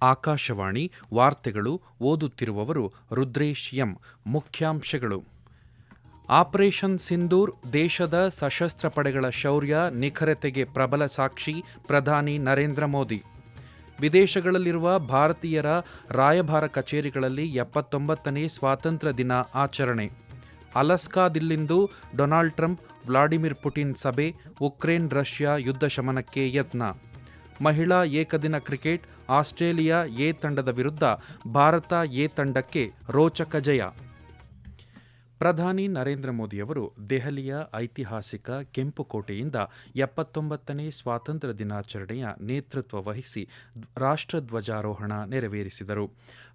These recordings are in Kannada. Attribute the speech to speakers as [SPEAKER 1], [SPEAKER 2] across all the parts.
[SPEAKER 1] ಆಕಾಶವಾಣಿ ವಾರ್ತೆಗಳು ಓದುತ್ತಿರುವವರು ರುದ್ರೇಶ್ ಎಂ. ಮುಖ್ಯಾಂಶಗಳು. ಆಪರೇಷನ್ ಸಿಂಧೂರ್ ದೇಶದ ಸಶಸ್ತ್ರ ಪಡೆಗಳ ಶೌರ್ಯ, ನಿಖರತೆಗೆ ಪ್ರಬಲ ಸಾಕ್ಷಿ ಪ್ರಧಾನಿ ನರೇಂದ್ರ ಮೋದಿ. ವಿದೇಶಗಳಲ್ಲಿರುವ ಭಾರತೀಯರ ರಾಯಭಾರ ಕಚೇರಿಗಳಲ್ಲಿ ಎಪ್ಪತ್ತೊಂಬತ್ತನೇ ಸ್ವಾತಂತ್ರ್ಯ ದಿನ ಆಚರಣೆ. ಅಲಸ್ಕಾದಿಲ್ಲಿಂದು ಡೊನಾಲ್ಡ್ ಟ್ರಂಪ್, ವ್ಲಾಡಿಮಿರ್ ಪುಟಿನ್ ಸಭೆ, ಉಕ್ರೇನ್ ರಷ್ಯಾ ಯುದ್ಧ ಶಮನಕ್ಕೆ ಯತ್ನ. ಮಹಿಳಾ ಏಕದಿನ ಕ್ರಿಕೆಟ್ ಆಸ್ಟ್ರೇಲಿಯಾ ಎ ತಂಡದ ವಿರುದ್ಧ ಭಾರತ ಎ ತಂಡಕ್ಕೆ ರೋಚಕ ಜಯ. ಪ್ರಧಾನಿ ನರೇಂದ್ರ ಮೋದಿಯವರು ದೆಹಲಿಯ ಐತಿಹಾಸಿಕ ಕೆಂಪುಕೋಟೆಯಿಂದ ಎಪ್ಪತ್ತೊಂಬತ್ತನೇ ಸ್ವಾತಂತ್ರ್ಯ ದಿನಾಚರಣೆಯ ನೇತೃತ್ವ ವಹಿಸಿ ರಾಷ್ಟ್ರಧ್ವಜಾರೋಹಣ ನೆರವೇರಿಸಿದರು.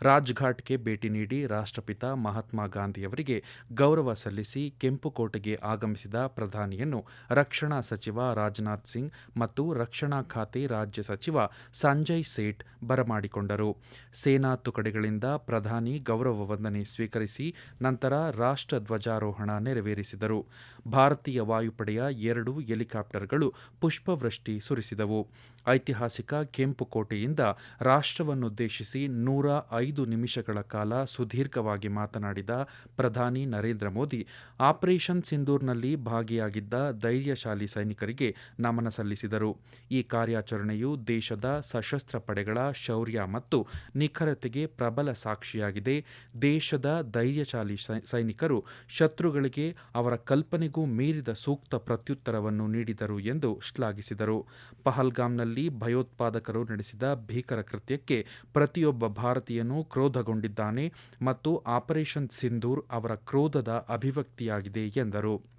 [SPEAKER 1] ರಾಜ್ಘಾಟ್ಗೆ ಭೇಟಿ ನೀಡಿ ರಾಷ್ಟ್ರಪಿತ ಮಹಾತ್ಮ ಗಾಂಧಿಯವರಿಗೆ ಗೌರವ ಸಲ್ಲಿಸಿ ಕೆಂಪುಕೋಟೆಗೆ ಆಗಮಿಸಿದ ಪ್ರಧಾನಿಯನ್ನು ರಕ್ಷಣಾ ಸಚಿವ ರಾಜನಾಥ್ ಸಿಂಗ್ ಮತ್ತು ರಕ್ಷಣಾ ಖಾತೆ ರಾಜ್ಯ ಸಚಿವ ಸಂಜಯ್ ಸೇಠ್ ಬರಮಾಡಿಕೊಂಡರು. ಸೇನಾ ತುಕಡಿಗಳಿಂದ ಪ್ರಧಾನಿ ಗೌರವ ವಂದನೆ ಸ್ವೀಕರಿಸಿ ನಂತರ ರಾಷ್ಟ್ರ ಧ್ವಜಾರೋಹಣ ನೆರವೇರಿಸಿದರು. ಭಾರತೀಯ ವಾಯುಪಡೆಯ ಎರಡು ಹೆಲಿಕಾಪ್ಟರ್ಗಳು ಪುಷ್ಪವೃಷ್ಟಿ ಸುರಿಸಿದವು. ಐತಿಹಾಸಿಕ ಕೆಂಪುಕೋಟೆಯಿಂದ ರಾಷ್ಟ್ರವನ್ನುದ್ದೇಶಿಸಿ ನೂರ ಐದು ನಿಮಿಷಗಳ ಕಾಲ ಸುದೀರ್ಘವಾಗಿ ಮಾತನಾಡಿದ ಪ್ರಧಾನಿ ನರೇಂದ್ರ ಮೋದಿ, ಆಪರೇಷನ್ ಸಿಂಧೂರ್ನಲ್ಲಿ ಭಾಗಿಯಾಗಿದ್ದ ಧೈರ್ಯಶಾಲಿ ಸೈನಿಕರಿಗೆ ನಮನ ಸಲ್ಲಿಸಿದರು. ಈ ಕಾರ್ಯಾಚರಣೆಯು ದೇಶದ ಸಶಸ್ತ್ರ ಪಡೆಗಳ ಶೌರ್ಯ ಮತ್ತು ನಿಖರತೆಗೆ ಪ್ರಬಲ ಸಾಕ್ಷಿಯಾಗಿದೆ. ದೇಶದ ಧೈರ್ಯಶಾಲಿ ಸೈನಿಕರು ಶತ್ರುಗಳಿಗೆ ಅವರ ಕಲ್ಪನೆಗೂ ಮೀರಿದ ಸೂಕ್ತ ಪ್ರತ್ಯುತ್ತರವನ್ನು ನೀಡಿದರು ಎಂದು ಶ್ಲಾಘಿಸಿದರು. ಪಹಲ್ಗಾಮ್ನಲ್ಲಿ ಭಯೋತ್ಪಾದಕರು ನಡೆಸಿದ ಭೀಕರ ಕೃತ್ಯಕ್ಕೆ ಪ್ರತಿಯೊಬ್ಬ ಭಾರತೀಯನೂ ಕ್ರೋಧಗೊಂಡಿದ್ದಾನೆ ಮತ್ತು ಆಪರೇಷನ್ ಸಿಂಧೂರ್ ಅವರ ಕ್ರೋಧದ ಅಭಿವ್ಯಕ್ತಿಯಾಗಿದೆ ಎಂದರು.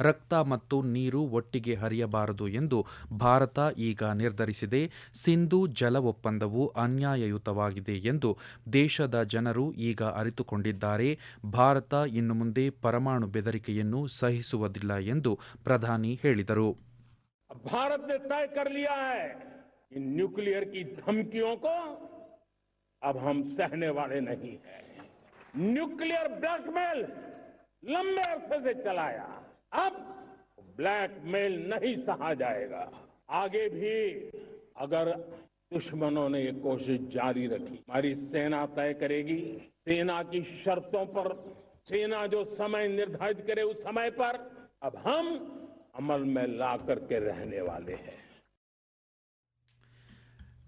[SPEAKER 1] ರಕ್ತ ಮತ್ತು ನೀರು ಒಟ್ಟಿಗೆ ಹರಿಯಬಾರದು ಎಂದು ಭಾರತ ಈಗ ನಿರ್ಧರಿಸಿದೆ ಸಿಂಧು ಜಲ ಒಪ್ಪಂದವು ಅನ್ಯಾಯಯುತವಾಗಿದೆ ಎಂದು ದೇಶದ ಜನರು ಈಗ ಅರಿತುಕೊಂಡಿದ್ದಾರೆ ಭಾರತ ಇನ್ನು ಮುಂದೆ ಪರಮಾಣು ಬೆದರಿಕೆಯನ್ನು ಸಹಿಸುವುದಿಲ್ಲ ಎಂದು ಪ್ರಧಾನಿ ಹೇಳಿದರು
[SPEAKER 2] भारत ने तय कर लिया है कि न्यूक्लियर की धमकियों को अब हम सहने वाले नहीं हैं न्यूक्लियर ब्लैकमेल लंबे अरसे से चलाया अब ब्लैकमेल नहीं सहा जाएगा। आगे भी अगर दुश्मनों ने ये कोशिश जारी रखी, हमारी सेना तय करेगी, सेना की शर्तों पर, सेना जो समय निर्धारित करे उस समय पर, अब हम अमल में ला करके रहने वाले हैं।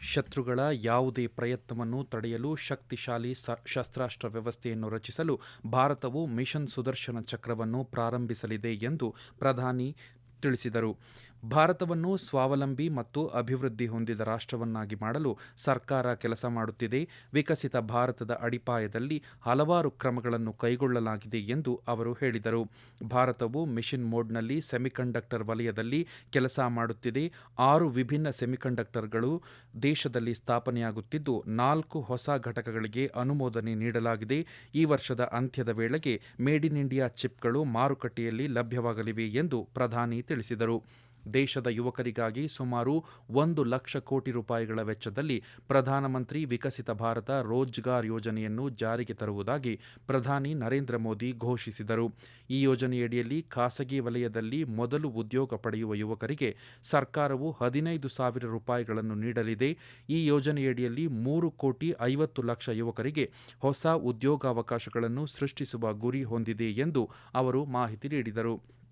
[SPEAKER 1] ಶತ್ರುಗಳ ಯಾವುದೇ ಪ್ರಯತ್ನವನ್ನು ತಡೆಯಲು ಶಕ್ತಿಶಾಲಿ ಶಸ್ತ್ರಾಸ್ತ್ರ ವ್ಯವಸ್ಥೆಯನ್ನು ರಚಿಸಲು ಭಾರತವು ಮಿಷನ್ ಸುದರ್ಶನ ಚಕ್ರವನ್ನು ಪ್ರಾರಂಭಿಸಲಿದೆ ಎಂದು ಪ್ರಧಾನಿ ತಿಳಿಸಿದರು. ಭಾರತವನ್ನು ಸ್ವಾವಲಂಬಿ ಮತ್ತು ಅಭಿವೃದ್ಧಿ ಹೊಂದಿದ ರಾಷ್ಟ್ರವನ್ನಾಗಿ ಮಾಡಲು ಸರ್ಕಾರ ಕೆಲಸ ಮಾಡುತ್ತಿದೆ. ವಿಕಸಿತ ಭಾರತದ ಅಡಿಪಾಯದಲ್ಲಿ ಹಲವಾರು ಕ್ರಮಗಳನ್ನು ಕೈಗೊಳ್ಳಲಾಗಿದೆ ಎಂದು ಅವರು ಹೇಳಿದರು. ಭಾರತವು ಮಿಷನ್ ಮೋಡ್ನಲ್ಲಿ ಸೆಮಿಕಂಡಕ್ಟರ್ ವಲಯದಲ್ಲಿ ಕೆಲಸ ಮಾಡುತ್ತಿದೆ. ಆರು ವಿಭಿನ್ನ ಸೆಮಿಕಂಡಕ್ಟರ್ಗಳು ದೇಶದಲ್ಲಿ ಸ್ಥಾಪನೆಯಾಗುತ್ತಿದ್ದು, ನಾಲ್ಕು ಹೊಸ ಘಟಕಗಳಿಗೆ ಅನುಮೋದನೆ ನೀಡಲಾಗಿದೆ. ಈ ವರ್ಷದ ಅಂತ್ಯದ ವೇಳೆಗೆ ಮೇಡ್ ಇನ್ ಇಂಡಿಯಾ ಚಿಪ್ಗಳು ಮಾರುಕಟ್ಟೆಯಲ್ಲಿ ಲಭ್ಯವಾಗಲಿವೆ ಎಂದು ಪ್ರಧಾನಿ ತಿಳಿಸಿದರು. ದೇಶದ ಯುವಕರಿಗಾಗಿ ಸುಮಾರು ಒಂದು ಲಕ್ಷ ಕೋಟಿ ರೂಪಾಯಿಗಳ ವೆಚ್ಚದಲ್ಲಿ ಪ್ರಧಾನಮಂತ್ರಿ ವಿಕಸಿತ ಭಾರತ ರೋಜ್ಗಾರ್ ಯೋಜನೆಯನ್ನು ಜಾರಿಗೆ ತರುವುದಾಗಿ ಪ್ರಧಾನಿ ನರೇಂದ್ರ ಮೋದಿ ಘೋಷಿಸಿದರು. ಈ ಯೋಜನೆಯಡಿಯಲ್ಲಿ ಖಾಸಗಿ ವಲಯದಲ್ಲಿ ಮೊದಲು ಉದ್ಯೋಗ ಪಡೆಯುವ ಯುವಕರಿಗೆ ಸರ್ಕಾರವು ಹದಿನೈದು ಸಾವಿರ ರೂಪಾಯಿಗಳನ್ನು ನೀಡಲಿದೆ. ಈ ಯೋಜನೆಯಡಿಯಲ್ಲಿ ಮೂರು ಕೋಟಿ ಐವತ್ತು ಲಕ್ಷ ಯುವಕರಿಗೆ ಹೊಸ ಉದ್ಯೋಗಾವಕಾಶಗಳನ್ನು ಸೃಷ್ಟಿಸುವ ಗುರಿ ಹೊಂದಿದೆ ಎಂದು ಅವರು ಮಾಹಿತಿ ನೀಡಿದರು.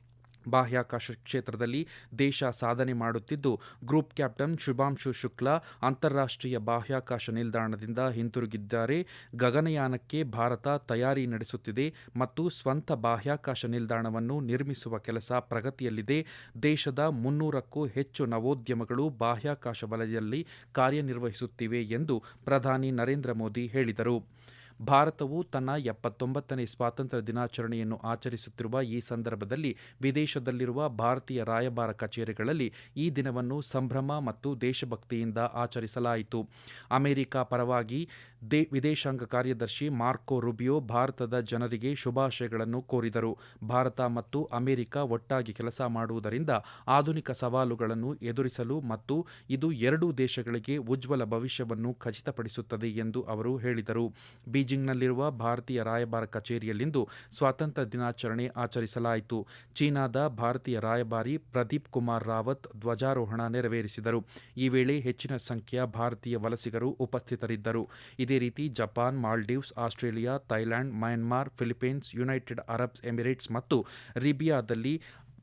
[SPEAKER 1] ಬಾಹ್ಯಾಕಾಶ ಕ್ಷೇತ್ರದಲ್ಲಿ ದೇಶ ಸಾಧನೆ ಮಾಡುತ್ತಿದ್ದು, ಗ್ರೂಪ್ ಕ್ಯಾಪ್ಟನ್ ಶುಭಾಂಶು ಶುಕ್ಲಾ ಅಂತಾರಾಷ್ಟ್ರೀಯ ಬಾಹ್ಯಾಕಾಶ ನಿಲ್ದಾಣದಿಂದ ಹಿಂತಿರುಗಿದ್ದಾರೆ. ಗಗನಯಾನಕ್ಕೆ ಭಾರತ ತಯಾರಿ ನಡೆಸುತ್ತಿದೆ ಮತ್ತು ಸ್ವಂತ ಬಾಹ್ಯಾಕಾಶ ನಿಲ್ದಾಣವನ್ನು ನಿರ್ಮಿಸುವ ಕೆಲಸ ಪ್ರಗತಿಯಲ್ಲಿದೆ. ದೇಶದ ಮುನ್ನೂರಕ್ಕೂ ಹೆಚ್ಚು ನವೋದ್ಯಮಗಳು ಬಾಹ್ಯಾಕಾಶ ವಲಯದಲ್ಲಿ ಕಾರ್ಯನಿರ್ವಹಿಸುತ್ತಿವೆ ಎಂದು ಪ್ರಧಾನಿ ನರೇಂದ್ರ ಮೋದಿ ಹೇಳಿದರು. ಭಾರತವು ತನ್ನ ಎಪ್ಪತ್ತೊಂಬತ್ತನೇ ಸ್ವಾತಂತ್ರ್ಯ ದಿನಾಚರಣೆಯನ್ನು ಆಚರಿಸುತ್ತಿರುವ ಈ ಸಂದರ್ಭದಲ್ಲಿ ವಿದೇಶದಲ್ಲಿರುವ ಭಾರತೀಯ ರಾಯಭಾರ ಕಚೇರಿಗಳಲ್ಲಿ ಈ ದಿನವನ್ನು ಸಂಭ್ರಮ ಮತ್ತು ದೇಶಭಕ್ತಿಯಿಂದ ಆಚರಿಸಲಾಯಿತು. ಅಮೆರಿಕ ಪರವಾಗಿ ದೇ, ವಿದೇಶಾಂಗ ಕಾರ್ಯದರ್ಶಿ ಮಾರ್ಕೊ ರುಬಿಯೋ ಭಾರತದ ಜನರಿಗೆ ಶುಭಾಶಯಗಳನ್ನು ಕೋರಿದರು. ಭಾರತ ಮತ್ತು ಅಮೆರಿಕ ಒಟ್ಟಾಗಿ ಕೆಲಸ ಮಾಡುವುದರಿಂದ ಆಧುನಿಕ ಸವಾಲುಗಳನ್ನು ಎದುರಿಸಲು ಮತ್ತು ಇದು ಎರಡೂ ದೇಶಗಳಿಗೆ ಉಜ್ವಲ ಭವಿಷ್ಯವನ್ನು ಖಚಿತಪಡಿಸುತ್ತದೆ ಎಂದು ಅವರು ಹೇಳಿದರು. ಬೀಜಿಂಗ್ನಲ್ಲಿರುವ ಭಾರತೀಯ ರಾಯಭಾರ ಕಚೇರಿಯಲ್ಲಿಂದು ಸ್ವಾತಂತ್ರ್ಯ ದಿನಾಚರಣೆ ಆಚರಿಸಲಾಯಿತು. ಚೀನಾದ ಭಾರತೀಯ ರಾಯಭಾರಿ ಪ್ರದೀಪ್ ಕುಮಾರ್ ರಾವತ್ ಧ್ವಜಾರೋಹಣ ನೆರವೇರಿಸಿದರು. ಈ ವೇಳೆ ಹೆಚ್ಚಿನ ಸಂಖ್ಯೆಯ ಭಾರತೀಯ ವಲಸಿಗರು ಉಪಸ್ಥಿತರಿದ್ದರು. ಇದೇ ರೀತಿ Japan, Maldives, Australia, Thailand, Myanmar Philippines United Arabs Emirates ಮತ್ತು ರಿಬಿಯಾದಲ್ಲಿ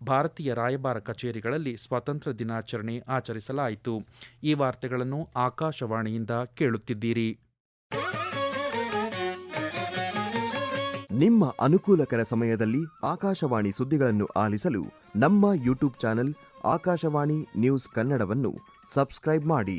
[SPEAKER 1] ಭಾರತೀಯ ರಾಯಭಾರ ಕಚೇರಿಗಳಲ್ಲಿ ಸ್ವಾತಂತ್ರ್ಯ ದಿನಾಚರಣೆ ಆಚರಿಸಲಾಯಿತು. ಈ ವಾರ್ತೆಗಳನ್ನು ಆಕಾಶವಾಣಿಯಿಂದ ಕೇಳುತ್ತಿದ್ದೀರಿ.
[SPEAKER 3] ನಿಮ್ಮ ಅನುಕೂಲಕರ ಸಮಯದಲ್ಲಿ ಆಕಾಶವಾಣಿ ಸುದ್ದಿಗಳನ್ನು ಆಲಿಸಲು ನಮ್ಮ ಯೂಟ್ಯೂಬ್ ಚಾನೆಲ್ ಆಕಾಶವಾಣಿ ನ್ಯೂಸ್ ಕನ್ನಡವನ್ನು ಸಬ್ಸ್ಕ್ರೈಬ್ ಮಾಡಿ.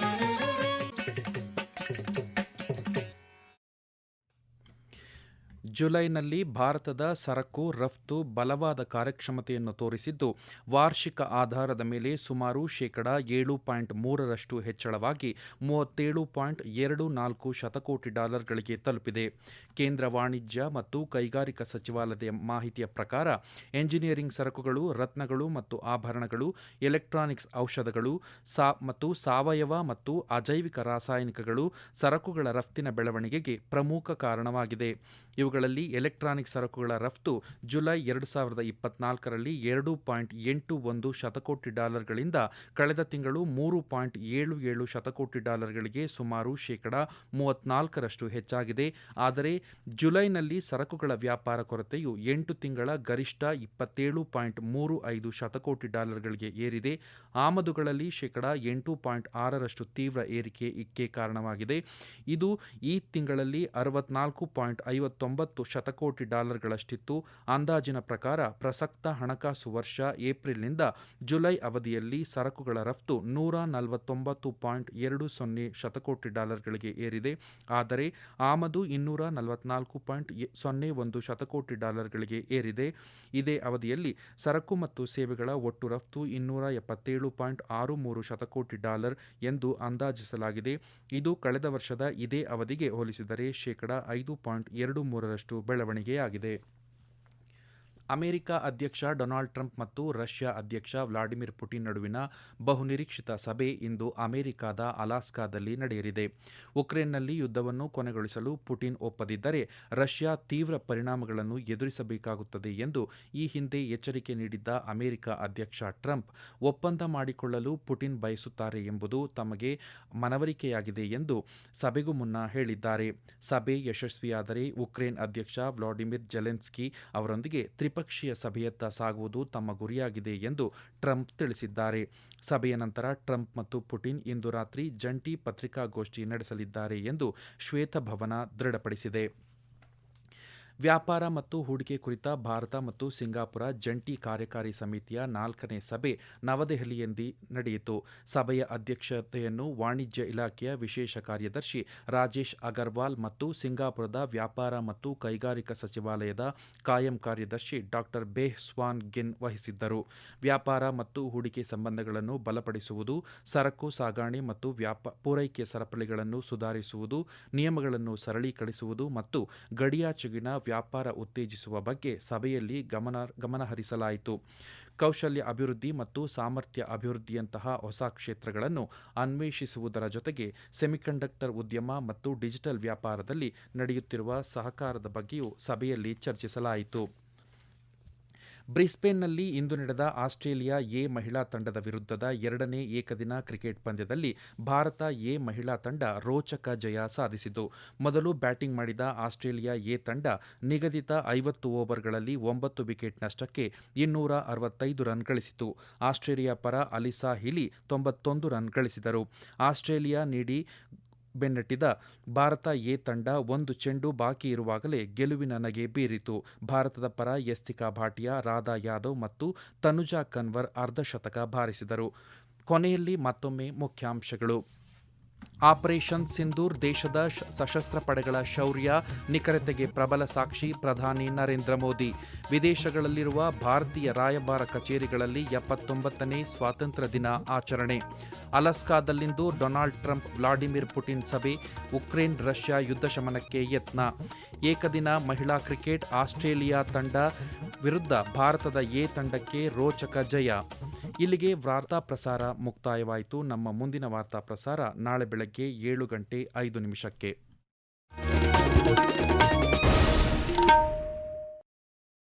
[SPEAKER 1] ಜುಲೈನಲ್ಲಿ ಭಾರತದ ಸರಕು, ರಫ್ತು, ಬಲವಾದ ಕಾರ್ಯಕ್ಷಮತೆಯನ್ನು ತೋರಿಸಿದ್ದು, ವಾರ್ಷಿಕ ಆಧಾರದ ಮೇಲೆ ಸುಮಾರು ಶೇಕಡ ಏಳು ಪಾಯಿಂಟ್ ಮೂರರಷ್ಟು ಹೆಚ್ಚಳವಾಗಿ ಮೂವತ್ತೇಳು ಪಾಯಿಂಟ್ ಎರಡು ನಾಲ್ಕು ಶತಕೋಟಿ ಡಾಲರ್ಗಳಿಗೆ ತಲುಪಿದೆ. ಕೇಂದ್ರ ವಾಣಿಜ್ಯ ಮತ್ತು ಕೈಗಾರಿಕಾ ಸಚಿವಾಲಯದ ಮಾಹಿತಿಯ ಪ್ರಕಾರ, ಎಂಜಿನಿಯರಿಂಗ್ ಸರಕುಗಳು, ರತ್ನಗಳು ಮತ್ತು ಆಭರಣಗಳು, ಎಲೆಕ್ಟ್ರಾನಿಕ್ಸ್ ಔಷಧಗಳು, ಸಾ ಮತ್ತು ಸಾವಯವ ಮತ್ತು ಅಜೈವಿಕ ರಾಸಾಯನಿಕಗಳು ಸರಕುಗಳ ರಫ್ತಿನ ಬೆಳವಣಿಗೆಗೆ ಪ್ರಮುಖ ಕಾರಣವಾಗಿದೆ. ಇವುಗಳಲ್ಲಿ ಎಲೆಕ್ಟ್ರಾನಿಕ್ ಸರಕುಗಳ ರಫ್ತು ಜುಲೈ ಎರಡು ಸಾವಿರದ ಇಪ್ಪತ್ನಾಲ್ಕರಲ್ಲಿ ಎರಡು ಪಾಯಿಂಟ್ ಎಂಟು ಒಂದು ಶತಕೋಟಿ ಡಾಲರ್ಗಳಿಂದ ಕಳೆದ ತಿಂಗಳು ಮೂರು ಪಾಯಿಂಟ್ ಏಳು ಏಳು ಶತಕೋಟಿ ಡಾಲರ್ಗಳಿಗೆ ಸುಮಾರು ಶೇಕಡ ಮೂವತ್ನಾಲ್ಕರಷ್ಟು ಹೆಚ್ಚಾಗಿದೆ. ಆದರೆ ಜುಲೈನಲ್ಲಿ ಸರಕುಗಳ ವ್ಯಾಪಾರ ಕೊರತೆಯು ಎಂಟು ತಿಂಗಳ ಗರಿಷ್ಠ ಇಪ್ಪತ್ತೇಳು ಪಾಯಿಂಟ್ ಮೂರು ಐದು ಶತಕೋಟಿ ಡಾಲರ್ಗಳಿಗೆ ಏರಿದೆ. ಆಮದುಗಳಲ್ಲಿ ಶೇಕಡಾ ಎಂಟು ಪಾಯಿಂಟ್ ಆರರಷ್ಟು ತೀವ್ರ ಏರಿಕೆ ಇಕ್ಕೆ ಕಾರಣವಾಗಿದೆ. ಇದು ಈ ತಿಂಗಳಲ್ಲಿ ಅರವತ್ನಾಲ್ಕು ಪಾಯಿಂಟ್ ಐವತ್ತೊಂಬತ್ತು ಶತಕೋಟಿ ಡಾಲರ್ಗಳಷ್ಟಿತ್ತು. ಅಂದಾಜಿನ ಪ್ರಕಾರ ಪ್ರಸಕ್ತ ಹಣಕಾಸು ವರ್ಷ ಏಪ್ರಿಲ್ನಿಂದ ಜುಲೈ ಅವಧಿಯಲ್ಲಿ ಸರಕುಗಳ ರಫ್ತು ನೂರ ನಲವತ್ತೊಂಬತ್ತು ಪಾಯಿಂಟ್ ಎರಡು ಸೊನ್ನೆ ಶತಕೋಟಿ ಡಾಲರ್ಗಳಿಗೆ ಏರಿದೆ. ಆದರೆ ಆಮದು ಇನ್ನೂರ ನಲವತ್ನಾಲ್ಕು ಪಾಯಿಂಟ್ ಸೊನ್ನೆ ಒಂದು ಶತಕೋಟಿ ಡಾಲರ್ಗಳಿಗೆ ಏರಿದೆ. ಇದೇ ಅವಧಿಯಲ್ಲಿ ಸರಕು ಮತ್ತು ಸೇವೆಗಳ ಒಟ್ಟು ರಫ್ತು ಇನ್ನೂರ ಎಪ್ಪತ್ತೇಳು ಪಾಯಿಂಟ್ ಆರು ಮೂರು ಶತಕೋಟಿ ಡಾಲರ್ ಎಂದು ಅಂದಾಜಿಸಲಾಗಿದೆ. ಇದು ಕಳೆದ ವರ್ಷದ ಇದೇ ಅವಧಿಗೆ ಹೋಲಿಸಿದರೆ ಶೇಕಡ ಐದು ಪಾಯಿಂಟ್ ಎರಡು ಮೂರರಷ್ಟು ಬೆಳವಣಿಗೆಯಾಗಿದೆ. ಅಮೆರಿಕ ಅಧ್ಯಕ್ಷ ಡೊನಾಲ್ಡ್ ಟ್ರಂಪ್ ಮತ್ತು ರಷ್ಯಾ ಅಧ್ಯಕ್ಷ ವ್ಲಾಡಿಮಿರ್ ಪುಟಿನ್ ನಡುವಿನ ಬಹುನಿರೀಕ್ಷಿತ ಸಭೆ ಇಂದು ಅಮೆರಿಕದ ಅಲಾಸ್ಕಾದಲ್ಲಿ ನಡೆಯಲಿದೆ. ಉಕ್ರೇನ್ನಲ್ಲಿ ಯುದ್ಧವನ್ನು ಕೊನೆಗೊಳಿಸಲು ಪುಟಿನ್ ಒಪ್ಪದಿದ್ದರೆ ರಷ್ಯಾ ತೀವ್ರ ಪರಿಣಾಮಗಳನ್ನು ಎದುರಿಸಬೇಕಾಗುತ್ತದೆ ಎಂದು ಈ ಹಿಂದೆ ಎಚ್ಚರಿಕೆ ನೀಡಿದ್ದ ಅಮೆರಿಕ ಅಧ್ಯಕ್ಷ ಟ್ರಂಪ್, ಒಪ್ಪಂದ ಮಾಡಿಕೊಳ್ಳಲು ಪುಟಿನ್ ಬಯಸುತ್ತಾರೆ ಎಂಬುದು ತಮಗೆ ಮನವರಿಕೆಯಾಗಿದೆ ಎಂದು ಸಭೆಗೂ ಮುನ್ನ ಹೇಳಿದ್ದಾರೆ. ಸಭೆ ಯಶಸ್ವಿಯಾದರೆ ಉಕ್ರೇನ್ ಅಧ್ಯಕ್ಷ ವ್ಲಾಡಿಮಿರ್ ಜೆಲೆನ್ಸ್ಕಿ ಅವರೊಂದಿಗೆ ತ್ರಿಪಕ್ಷೀಯ ಸಭೆಯತ್ತ ಸಾಗುವುದು ತಮ್ಮ ಗುರಿಯಾಗಿದೆ ಎಂದು ಟ್ರಂಪ್ ತಿಳಿಸಿದ್ದಾರೆ. ಸಭೆಯ ನಂತರ ಟ್ರಂಪ್ ಮತ್ತು ಪುಟಿನ್ ಇಂದು ರಾತ್ರಿ ಜಂಟಿ ಪತ್ರಿಕಾಗೋಷ್ಠಿ ನಡೆಸಲಿದ್ದಾರೆ ಎಂದು ಶ್ವೇತಭವನ ದೃಢಪಡಿಸಿದೆ. ವ್ಯಾಪಾರ ಮತ್ತು ಹೂಡಿಕೆ ಕುರಿತ ಭಾರತ ಮತ್ತು ಸಿಂಗಾಪುರ ಜಂಟಿ ಕಾರ್ಯಕಾರಿ ಸಮಿತಿಯ ನಾಲ್ಕನೇ ಸಭೆ ನವದೆಹಲಿಯಲ್ಲಿ ನಡೆಯಿತು. ಸಭೆಯ ಅಧ್ಯಕ್ಷತೆಯನ್ನು ವಾಣಿಜ್ಯ ಇಲಾಖೆಯ ವಿಶೇಷ ಕಾರ್ಯದರ್ಶಿ ರಾಜೇಶ್ ಅಗರ್ವಾಲ್ ಮತ್ತು ಸಿಂಗಾಪುರದ ವ್ಯಾಪಾರ ಮತ್ತು ಕೈಗಾರಿಕಾ ಸಚಿವಾಲಯದ ಕಾಯಂ ಕಾರ್ಯದರ್ಶಿ ಡಾಕ್ಟರ್ ಬೇಹ್ ಸ್ವಾನ್ ಗಿನ್ ವಹಿಸಿದ್ದರು. ವ್ಯಾಪಾರ ಮತ್ತು ಹೂಡಿಕೆ ಸಂಬಂಧಗಳನ್ನು ಬಲಪಡಿಸುವುದು, ಸರಕು ಸಾಗಣೆ ಮತ್ತು ವ್ಯಾಪ, ಪೂರೈಕೆ ಸರಪಳಿಗಳನ್ನು ಸುಧಾರಿಸುವುದು, ನಿಯಮಗಳನ್ನು ಸರಳೀಕರಿಸುವುದು ಮತ್ತು ಗಡಿಯಾಚೆಗಿನ ವ್ಯಾಪಾರ ಉತ್ತೇಜಿಸುವ ಬಗ್ಗೆ ಸಭೆಯಲ್ಲಿ ಗಮನ, ಗಮನಹರಿಸಲಾಯಿತು. ಕೌಶಲ್ಯ ಅಭಿವೃದ್ಧಿ ಮತ್ತು ಸಾಮರ್ಥ್ಯ ಅಭಿವೃದ್ಧಿಯಂತಹ ಹೊಸ ಕ್ಷೇತ್ರಗಳನ್ನು ಅನ್ವೇಷಿಸುವುದರ ಜೊತೆಗೆ ಸೆಮಿಕಂಡಕ್ಟರ್ ಉದ್ಯಮ ಮತ್ತು ಡಿಜಿಟಲ್ ವ್ಯಾಪಾರದಲ್ಲಿ ನಡೆಯುತ್ತಿರುವ ಸಹಕಾರದ ಬಗ್ಗೆಯೂ ಸಭೆಯಲ್ಲಿ ಚರ್ಚಿಸಲಾಯಿತು. ಬ್ರಿಸ್ಬೇನ್ನಲ್ಲಿ ಇಂದು ನಡೆದ ಆಸ್ಟ್ರೇಲಿಯಾ ಎ ಮಹಿಳಾ ತಂಡದ ವಿರುದ್ಧದ ಎರಡನೇ ಏಕದಿನ ಕ್ರಿಕೆಟ್ ಪಂದ್ಯದಲ್ಲಿ ಭಾರತ ಎ ಮಹಿಳಾ ತಂಡ ರೋಚಕ ಜಯ ಸಾಧಿಸಿತು. ಮೊದಲು ಬ್ಯಾಟಿಂಗ್ ಮಾಡಿದ ಆಸ್ಟ್ರೇಲಿಯಾ ಎ ತಂಡ ನಿಗದಿತ ಐವತ್ತು ಓವರ್ಗಳಲ್ಲಿ ಒಂಬತ್ತು ವಿಕೆಟ್ ನಷ್ಟಕ್ಕೆ ಇನ್ನೂರ ಅರವತ್ತೈದು ರನ್ ಗಳಿಸಿತು. ಆಸ್ಟ್ರೇಲಿಯಾ ಪರ ಅಲಿಸಾ ಹಿಲಿ ತೊಂಬತ್ತೊಂದು ರನ್ ಗಳಿಸಿದರು. ಆಸ್ಟ್ರೇಲಿಯಾ ನೀಡಿ ಬೆನ್ನಟ್ಟಿದ ಭಾರತ ಎ ತಂಡ ಒಂದು ಚೆಂಡು ಬಾಕಿ ಇರುವಾಗಲೇ ಗೆಲುವಿನ ನಗೆ ಬೀರಿತು. ಭಾರತದ ಪರ ಯಸ್ತಿಕಾ ಭಾಟಿಯಾ, ರಾಧಾ ಯಾದವ್ ಮತ್ತು ತನುಜಾ ಕನ್ವರ್ ಅರ್ಧಶತಕ ಬಾರಿಸಿದರು. ಕೊನೆಯಲ್ಲಿ ಮತ್ತೊಮ್ಮೆ ಮುಖ್ಯಾಂಶಗಳು. ಆಪರೇಷನ್ ಸಿಂಧೂರ್ ದೇಶದ ಸಶಸ್ತ್ರ ಪಡೆಗಳ ಶೌರ್ಯ, ನಿಖರತೆಗೆ ಪ್ರಬಲ ಸಾಕ್ಷಿ ಪ್ರಧಾನಿ ನರೇಂದ್ರ ಮೋದಿ. ವಿದೇಶಗಳಲ್ಲಿರುವ ಭಾರತೀಯ ರಾಯಭಾರ ಕಚೇರಿಗಳಲ್ಲಿ ಎಪ್ಪತ್ತೊಂಬತ್ತನೇ ಸ್ವಾತಂತ್ರ್ಯ ದಿನ ಆಚರಣೆ. ಅಲಸ್ಕಾದಲ್ಲಿಂದು ಡೊನಾಲ್ಡ್ ಟ್ರಂಪ್, ವ್ಲಾಡಿಮಿರ್ ಪುಟಿನ್ ಸಭೆ, ಉಕ್ರೇನ್, ರಷ್ಯಾ ಯುದ್ಧ ಶಮನಕ್ಕೆ ಯತ್ನ. ಏಕದಿನ ಮಹಿಳಾ ಕ್ರಿಕೆಟ್, ಆಸ್ಟ್ರೇಲಿಯಾ ತಂಡ ವಿರುದ್ಧ ಭಾರತದ ಎ ತಂಡಕ್ಕೆ ರೋಚಕ ಜಯ. ಇಲ್ಲಿಗೆ ವಾರ್ತಾ ಪ್ರಸಾರ ಮುಕ್ತಾಯವಾಯಿತು. ನಮ್ಮ ಮುಂದಿನ ವಾರ್ತಾ ಪ್ರಸಾರ ನಾಳೆ ಬೆಳಗ್ಗೆ ಏಳು ಗಂಟೆ ಐದು ನಿಮಿಷಕ್ಕೆ.